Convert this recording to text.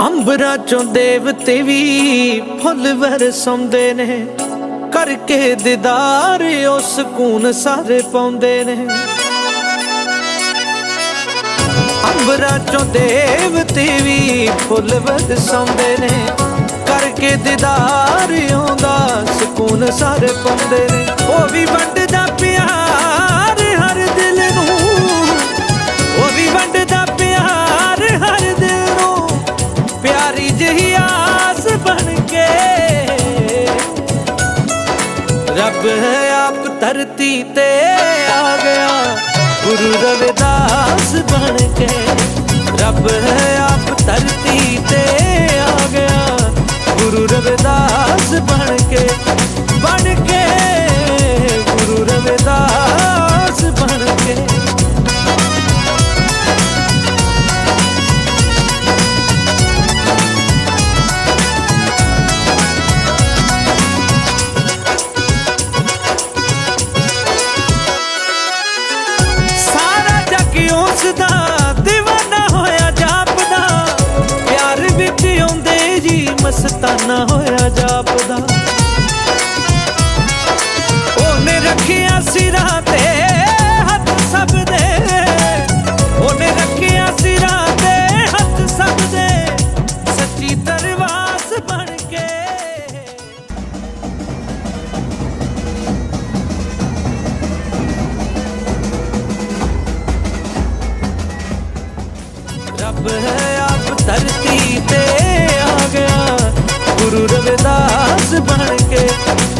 ਅੰਬਰਾਂ ਚੋਂ ਦੇਵਤੇ ਵੀ ਫੁੱਲ ਵਰਸਉਂਦੇ ਨੇ। ਕਰਕੇ ਦੀਦਾਰ ਉਹ ਸਕੂਨ ਸਾਰੇ ਪਾਉਂਦੇ ਨੇ। ਅੰਬਰਾਂ ਚੋਂ ਦੇਵਤੇ ਵੀ ਫੁੱਲ ਵਰਸਉਂਦੇ ਨੇ। ਕਰਕੇ ਦੀਦਾਰ ਆਉਂਦਾ ਸਕੂਨ ਸਾਰੇ ਪਾਉਂਦੇ ਨੇ। ਉਹ ਵੀ ਵੰਡਦਾ ਪਿਆਰੀ ਜਿਹੀ ਆਸ ਬਣ ਕੇ। ਰੱਬ ਹੈ ਆਪ ਧਰਤੀ ਤੇ ਆ ਗਿਆ, ਗੁਰੂ ਰਵਿਦਾਸ ਬਣ ਕੇ। ਰੱਬ ਹੈ ਆਪ ਧਰਤੀ ਤੇ ਆ ਗਿਆ, ਗੁਰੂ ਰਵਿਦਾਸ ਬਣ ਕੇ। ਬਣ ਕੇ ਗੁਰੂ ਰਵਿਦਾਸ ਮਸਤਾਨਾ ਹੋਇਆ ਜਾਪਦਾ। ਉਹਨੇ ਰੱਖਿਆ ਸਿਰਾਂ ਤੇ ਹੱਥ ਸਭ ਦੇ। ਉਹਨੇ ਰੱਖਿਆ ਸਿਰਾਂ ਤੇ ਹੱਥ ਸਭ ਦੇ। ਸੱਚੀ ਦਰਵਾਸ ਬਣ ਕੇ। ਰੱਬ ਹੈ banquete.